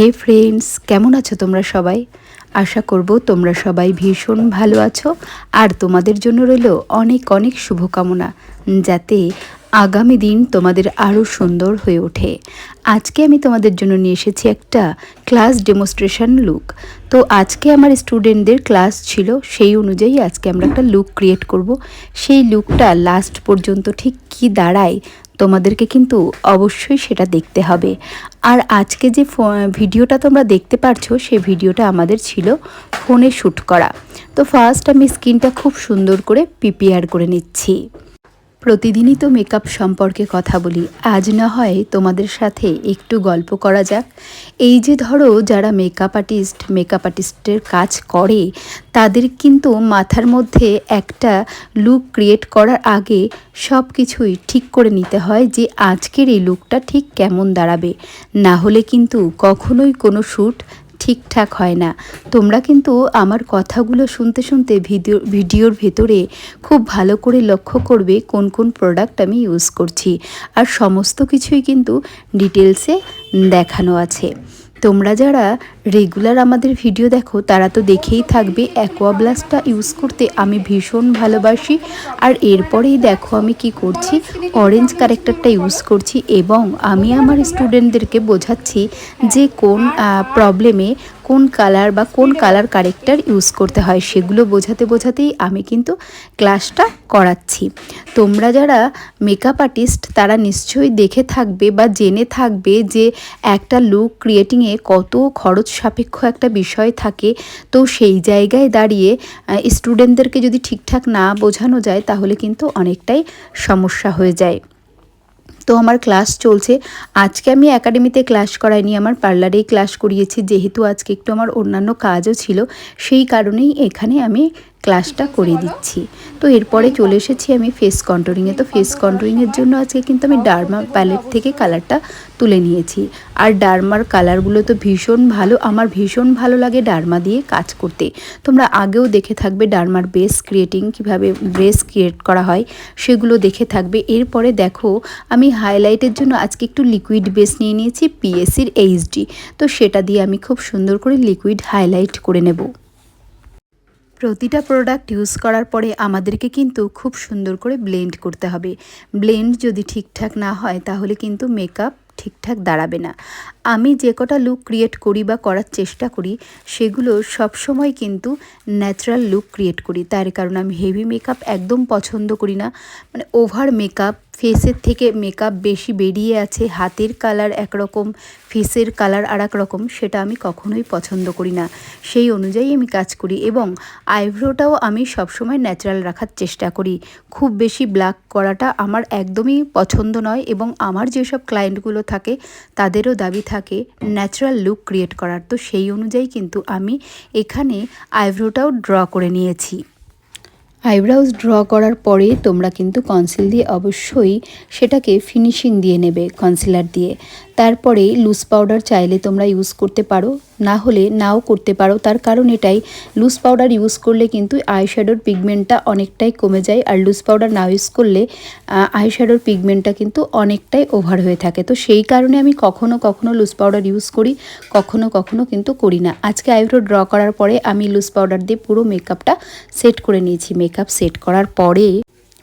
হে friends কেমন আছো তোমরা সবাই? আশা করব তোমরা সবাই ভীষণ ভালো আছো। আর তোমাদের জন্য রইল অনেক অনেক শুভকামনা, যাতে আগামী দিন তোমাদের আরও সুন্দর হয়ে ওঠে। আজকে আমি তোমাদের জন্য নিয়ে এসেছি একটা ক্লাস ডেমনস্ট্রেশন লুক তো আজকে আমার স্টুডেন্টদের ক্লাস ছিল, সেই অনুযায়ী আজকে আমরা একটা লুক ক্রিয়েট করব। সেই লুকটা লাস্ট পর্যন্ত ঠিক কি দাঁড়ায় তোমাদেরকে কিন্তু অবশ্যই সেটা দেখতে হবে। আর আজকে যে ভিডিওটা তোমরা দেখতে পারছ সেই ভিডিওটা আমাদের ছিল ফোনে শ্যুট করা। তো ফার্স্ট আমি স্কিনটা খুব সুন্দর করে প্রিপেয়ার করে নিচ্ছি। প্রতিদিনই তো মেকআপ সম্পর্কে কথা বলি। আজ না হয় তোমাদের সাথে একটু গল্প করা যাক। এই যে ধরো, যারা মেকআপ আর্টিস্ট, মেকআপ আর্টিস্টের কাজ করে, তাদের কিন্তু মাথার মধ্যে একটা লুক ক্রিয়েট করার আগে সব কিছুই ঠিক করে নিতে হয় যে আজকের এই লুকটা ঠিক কেমন দাঁড়াবে। না হলে কিন্তু কখনোই কোনো শ্যুট ঠিকঠাক হয় না। তোমরা কিন্তু আমার কথাগুলো শুনতে শুনতে ভিডিও, ভিডিওর ভেতরে খুব ভালো করে লক্ষ্য করবে কোন কোন প্রোডাক্ট আমি ইউজ করছি। আর সমস্ত কিছুই কিন্তু ডিটেলসে দেখানো আছে। তোমরা যারা রেগুলার আমাদের ভিডিও দেখো, তারা তো দেখেই থাকবে অ্যাকোয়াব্লাসটা ইউজ করতে আমি ভীষণ ভালোবাসি। আর এরপরেই দেখো আমি কি করছি অরেঞ্জ ক্যারেক্টারটা ইউজ করছি এবং আমি আমার স্টুডেন্টদেরকে বোঝাচ্ছি যে কোন প্রবলেমে কোন কালার বা কোন কালার কারেক্টার ইউজ করতে হয় সেগুলো বোঝাতে বোঝাতেই আমি কিন্তু ক্লাসটা করাচ্ছি। তোমরা যারা মেকআপ আর্টিস্ট তারা নিশ্চয়ই দেখে থাকবে বা জেনে থাকবে যে একটা লুক ক্রিয়েটিংয়ে কত খরচ সাপেক্ষ একটা বিষয় থাকে। তো সেই জায়গায় দাঁড়িয়ে স্টুডেন্টদেরকে যদি ঠিকঠাক না বোঝানো যায়, তাহলে কিন্তু অনেকটাই সমস্যা হয়ে যায়। তো আমার ক্লাস চলছে। আজকে আমি একাডেমিতে ক্লাস করাইনি, আমার পার্লারেই ক্লাস করিয়েছি। যেহেতু আজকে একটু আমার অন্যান্য কাজও ছিল, সেই কারণেই এখানে আমি ক্লাসটা করে দিচ্ছি। তো এরপরে চলে এসেছি আমি ফেস কন্ট্রোলিংয়ে তো ফেস কন্ট্রোলিংয়ের জন্য আজকে কিন্তু আমি ডার্মা প্যালেট থেকে কালারটা তুলে নিয়েছি। আর ডার্মার কালারগুলো তো ভীষণ ভালো। আমার ভীষণ ভালো লাগে ডার্মা দিয়ে কাজ করতে। তোমরা আগেও দেখে থাকবে ডার্মার বেস ক্রিয়েটিং কীভাবে ব্রেস ক্রিয়েট করা হয়, সেগুলো দেখে থাকবে। এরপরে দেখো, আমি হাইলাইটের জন্য আজকে একটু লিকুইড বেস নিয়ে নিয়েছি পিএসির এইচডি তো সেটা দিয়ে আমি খুব সুন্দর করে লিকুইড হাইলাইট করে নেব। প্রতিটা প্রোডাক্ট ইউজ করার পরে আমাদেরকে কিন্তু খুব সুন্দর করে ব্লেন্ড করতে হবে। ব্লেন্ড যদি ঠিকঠাক না হয়, তাহলে কিন্তু মেকআপ ঠিকঠাক দাঁড়াবে না। আমি যে কটা লুক ক্রিয়েট করি বা করার চেষ্টা করি, সেগুলো সবসময় কিন্তু ন্যাচারাল লুক ক্রিয়েট করি। তার কারণ আমি হেভি মেকআপ একদম পছন্দ করি না। মানে ওভার মেকআপ ফেসের থেকে মেকআপ বেশি বেরিয়ে আছে, হাতের কালার একরকম, ফেসের কালার আর রকম সেটা আমি কখনোই পছন্দ করি না। সেই অনুযায়ী আমি কাজ করি এবং আইব্রোটাও আমি সবসময় ন্যাচারাল রাখার চেষ্টা করি। খুব বেশি ব্ল্যাক করাটা আমার একদমই পছন্দ নয় এবং আমার যেসব ক্লায়েন্টগুলো থাকে, তাদেরও দাবি থাকে ন্যাচারাল লুক ক্রিয়েট করার। তো সেই অনুযায়ী কিন্তু আমি এখানে আইব্রোটাও ড্র করে নিয়েছি। আইব্রাউজ ড্র করার পরে তোমরা কিন্তু কনসিল দিয়ে অবশ্যই সেটাকে ফিনিশিং দিয়ে নেবে কনসিলার দিয়ে। তারপরে লুজ পাউডার চাইলে তোমরা ইউজ করতে পারো, না হলে নাও করতে পারো। তার কারণ এটাই লুজ পাউডার ইউজ করলে কিন্তু আইশ্যাডোর পিগমেন্টটা অনেকটাই কমে যায় আর লুজ পাউডার না ইউজ করলে আইশ্যাডোর পিগমেন্টটা কিন্তু অনেকটাই ওভার হয়ে থাকে। তো সেই কারণে আমি কখনো কখনো লুজ পাউডার ইউজ করি, কখনো কখনো কিন্তু করি না। আজকে আইব্রো ড্র করার পরে আমি লুজ পাউডার দিয়ে পুরো মেকআপটা সেট করে নিয়েছি। মেকআপ সেট করার পরে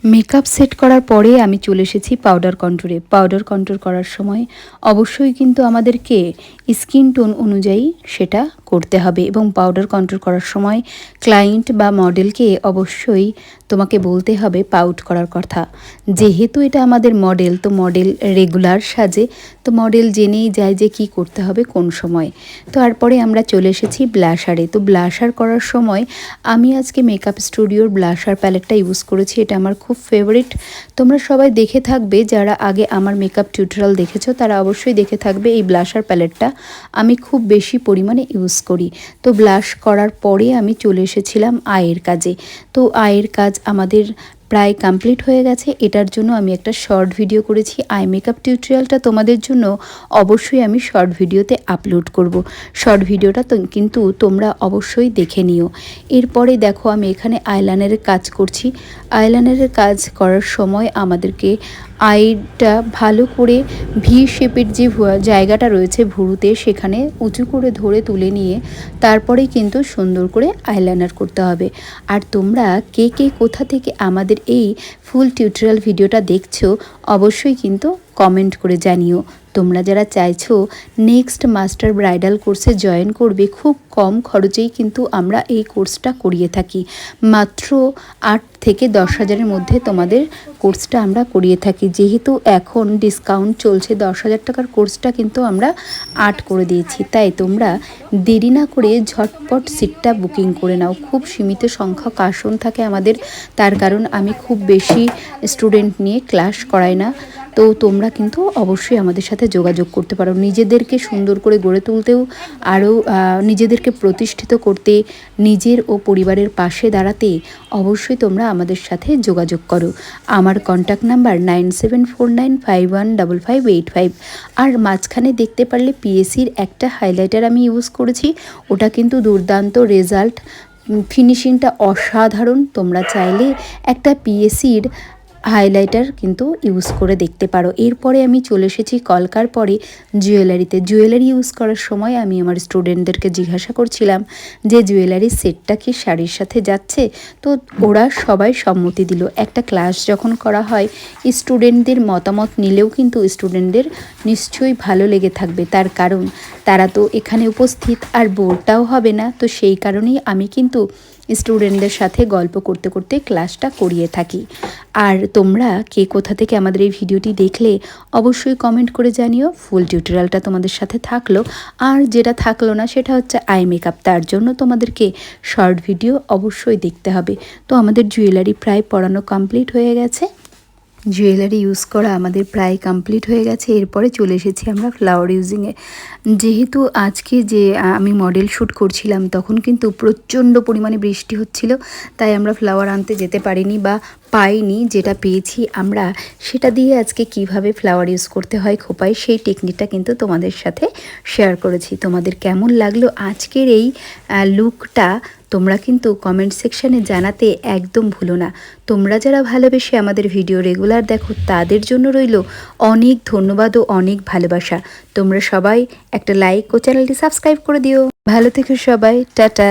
মেকআপ সেট করার পরে আমি চলে এসেছি পাউডার কন্ট্রোলে। পাউডার কন্ট্রোল করার সময় অবশ্যই কিন্তু আমাদেরকে স্কিন টোন অনুযায়ী সেটা করতে হবে এবং পাউডার কন্ট্রোল করার সময় ক্লায়েন্ট বা মডেলকে অবশ্যই তোমাকে বলতে হবে পাউট করার কথা। যেহেতু এটা আমাদের মডেল তো মডেল রেগুলার সাজে, তো মডেল জেনেই যায় যে কি করতে হবে কোন সময়। তো তারপরে আমরা চলে এসেছি ব্লাশারে তো ব্লাশার করার সময় আমি আজকে মেকআপ স্টুডিওর ব্লাশার প্যালেটটা ইউজ করেছি, এটা আমার খুব ফেভারিট তোমরা সবাই দেখে থাকবে, যারা আগে আমার মেকআপ টিউটোরিয়াল দেখেছ, তারা অবশ্যই দেখে থাকবে এই ব্লাশার প্যালেটটা আমি খুব বেশি পরিমাণে ইউজ করি। তো ব্লাশ করার পরে আমি চলে এসেছিলাম আয়ের কাজে। তো আয়ের কাজ আমাদের প্রায় কমপ্লিট হয়ে গেছে। এটার জন্য আমি একটা শর্ট ভিডিও করেছি। আই মেকআপ টিউটোরিয়ালটা তোমাদের জন্য অবশ্যই আমি শর্ট ভিডিওতে আপলোড করব। শর্ট ভিডিওটা কিন্তু তোমরা অবশ্যই দেখে নিও। এরপরে দেখো, আমি এখানে আইলাইনারের কাজ করছি। আইলাইনারের কাজ করার সময় আমাদেরকে আইটা ভালো করে ভি শেপের যে জায়গাটা রয়েছে ভুরুতে, সেখানে উঁচু করে ধরে তুলে নিয়ে তারপরেই কিন্তু সুন্দর করে আইলাইনার করতে হবে। আর তোমরা কে কে কোথা থেকে আমাদের এই ফুল টিউটোরিয়াল ভিডিওটা দেখছ অবশ্যই কিন্তু কমেন্ট করে জানিও। তোমরা যারা চাইছো নেক্সট মাস্টার ব্রাইডাল কোর্সে জয়েন করবে, খুব কম খরচেই কিন্তু আমরা এই কোর্সটা করিয়ে থাকি। মাত্র আট থেকে দশ হাজারের মধ্যে তোমাদের কোর্সটা আমরা করিয়ে থাকি। যেহেতু এখন ডিসকাউন্ট চলছে, দশ হাজার টাকার কোর্সটা কিন্তু আমরা আট করে দিয়েছি। তাই তোমরা দেরি না করে ঝটপট সিটটা বুকিং করে নাও। খুব সীমিত সংখ্যক আসন থাকে আমাদের, তার কারণ আমি খুব বেশি স্টুডেন্ট নিয়ে ক্লাস করাই না। তো তোমরা কিন্তু অবশ্যই আমাদের সাথে যোগাযোগ করতে পারো। নিজেদেরকে সুন্দর করে গড়ে তুলতেও, আরও নিজেদেরকে প্রতিষ্ঠিত করতে, নিজের ও পরিবারের পাশে দাঁড়াতে অবশ্যই তোমরা আমাদের সাথে যোগাযোগ করো। আমার contact number nine seven four nine five one double five eight five আর মাঝখানে দেখতে পারলে পিএসসির একটা হাইলাইটার আমি ইউজ করেছি। ওটা কিন্তু দুর্দান্ত রেজাল্ট ফিনিশিংটা অসাধারণ। তোমরা চাইলে একটা পিএসসির হাইলাইটার কিন্তু ইউজ করে দেখতে পারো। এরপরে আমি চলে এসেছি কলকার পরে জুয়েলারিতে জুয়েলারি ইউজ করার সময় আমি আমার স্টুডেন্টদেরকে জিজ্ঞাসা করছিলাম যে জুয়েলারির সেটটা কি শাড়ির সাথে যাচ্ছে? তো ওরা সবাই সম্মতি দিল। একটা ক্লাস যখন করা হয় স্টুডেন্টদের মতামত নিলেও কিন্তু স্টুডেন্টদের নিশ্চয়ই ভালো লেগে থাকবে। তার কারণ, তারা তো এখানে উপস্থিত আর বোর্ডটাও হবে না। তো সেই কারণেই আমি কিন্তু স্টুডেন্টদের সাথে গল্প করতে করতে ক্লাসটা করিয়ে থাকি। আর তোমরা কে কোথা থেকে আমাদের এই ভিডিওটি দেখলে, অবশ্যই কমেন্ট করে জানিও। ফুল টিউটোরিয়ালটা তোমাদের সাথে থাকল। আর যেটা থাকল না, সেটা হচ্ছে আই মেকআপ তার জন্য তোমাদেরকে শর্ট ভিডিও অবশ্যই দেখতে হবে। তো আমাদের জুয়েলারি প্রায় পড়ানো কমপ্লিট হয়ে গেছে। জুয়েলারি ইউজ করা আমাদের প্রায় কমপ্লিট হয়ে গেছে। এরপরে চলে এসেছি আমরা ফ্লাওয়ার ইউজিংয়ে যেহেতু আজকে যে আমি মডেল শ্যুট করছিলাম, তখন কিন্তু প্রচণ্ড পরিমাণে বৃষ্টি হচ্ছিল, তাই আমরা ফ্লাওয়ার আনতে যেতে পারিনি বা পাইনি, যেটা পেয়েছি আমরা, সেটা দিয়ে আজকে কীভাবে ফ্লাওয়ার ইউজ করতে হয় খোপায়, সেই টেকনিকটা কিন্তু তোমাদের সাথে শেয়ার করেছি। তোমাদের কেমন লাগল আজকের এই লুকটা তোমরা কিন্তু কমেন্ট সেকশানে জানাতে একদম ভুলো না। তোমরা যারা ভালোবেসে আমাদের ভিডিও রেগুলার দেখো, তাদের জন্য রইল অনেক ধন্যবাদ ও অনেক ভালোবাসা। তোমরা সবাই একটা লাইক ও চ্যানেলটি সাবস্ক্রাইব করে দিও। ভালো থেকো সবাই, টাটা।